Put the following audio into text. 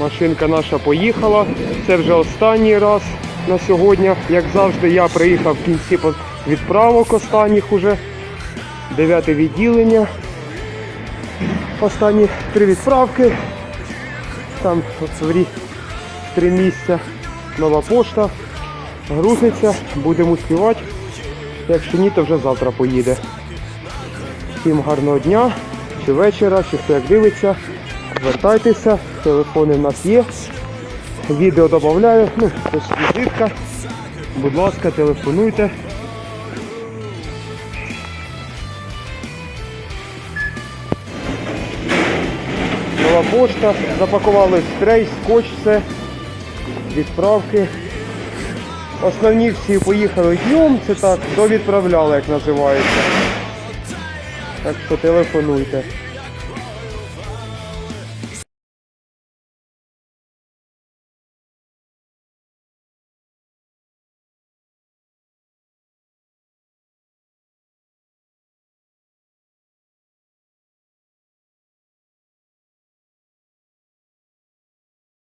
Машинка наша поїхала. Це вже останній раз на сьогодні. Як завжди, я приїхав в кінці відправок останніх уже. Дев'яте відділення. Останні три відправки. Там в три місця. Нова пошта. Грузиться, будемо співати. Якщо ні, то вже завтра поїде. Всім гарного дня, чи вечора, чи хто як дивиться. Звертайтеся, телефони в нас є. Відео додаю, ну, візитка. Будь ласка, телефонуйте. Нова пошта. Запакували стрей, скотч, все. Відправки. Основні всі поїхали днем, це так, довідправляли, як називається. Так що телефонуйте.